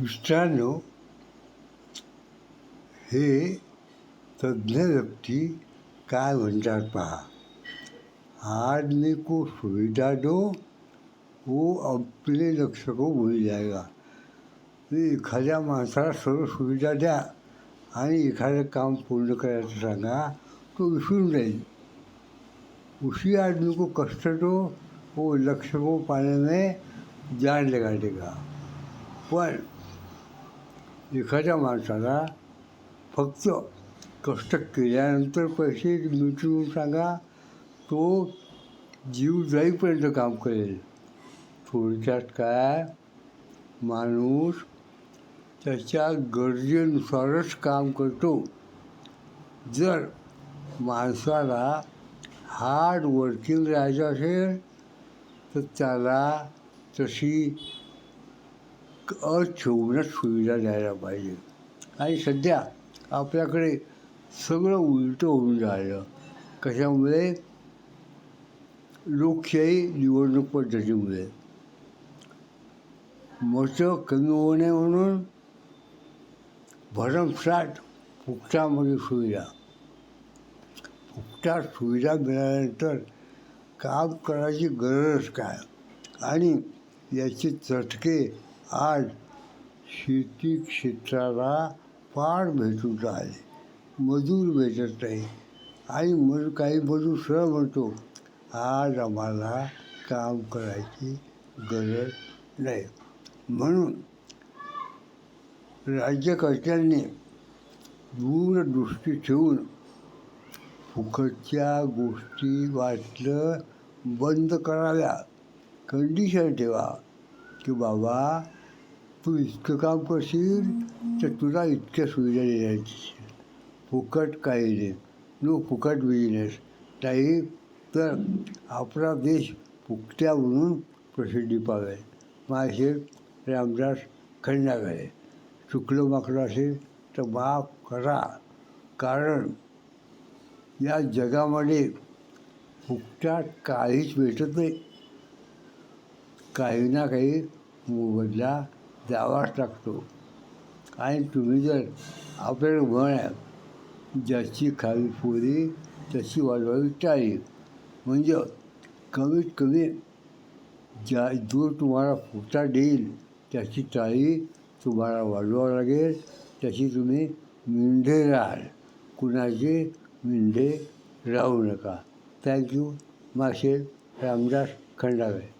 मित्रांनो हे तज्ज्ञ व्यक्ती काय म्हणतात पहा? आदमी को सुविधा दो वो आपले लक्ष को भूल जाएगा। एखाद्या माणसाला सर्व सुविधा द्या आणि एखादं काम पूर्ण करायचं सांगा तो विसरून जाईल. उसी आदमी को कष्ट दो वो लक्ष्य को पाने में जान लगा देगा. पण एखाद्या माणसाला फक्त कष्ट केल्यानंतर पैसे मिळून सांगा तो जीव जाईपर्यंत काम करेल. थोडक्यात काय? माणूस त्याच्या गरजेनुसारच काम करतो. जर माणसाला हार्ड वर्किंग राहायचं असेल तर त्याला तशी अठेवूनच सुविधा द्यायला पाहिजे. आणि सध्या आपल्याकडे सगळं उलटं होऊन राहिलं. कशामुळे? लोकशाही निवडणूक पद्धतीमुळे. मतं कमी होऊ नये म्हणून भरमसाठ फुकटामध्ये सुविधा. फुकटात सुविधा मिळाल्यानंतर काम करायची गरज काय? आणि याचे चटके आज शेती क्षेत्राला फार भेटून आहे मजूर भेटत नाही. आणि मजूर काही मजूर सरळ म्हणतो आज आम्हाला काम करायची गरज नाही. म्हणून राज्यकर्त्यांनी दूरदृष्टी ठेवून फुकटच्या गोष्टी वाटलं बंद कराव्या. कंडिशन ठेवा की बाबा तू इतकं काम करशील तर तुला इतक्या सुविधा देण्याची. फुकट काही नाही. नो फुकट बिझनेस काही तर आपला देश फुकट्या म्हणून प्रसिद्धी पावेल. माझे रामदास खंडागळे. चुकलं माकडं असेल तर माफ करा. कारण या जगामध्ये फुकटात काहीच भेटत नाही. काही ना काही मोबदला द्यावाच लागतो आणि तुम्ही जर आपल्याला म्हण आहे ज्याची खावी पोरी तशी वाजवावी टाळी. म्हणजे कमीत कमी ज्या जो तुम्हाला पोटा देईल त्याची टाळी तुम्हाला वाजवावं लागेल. त्याची तुम्ही मेंढे राहाल. कुणाचे मेंढे राहू नका. Thank you Mashel Ramdas Khandave.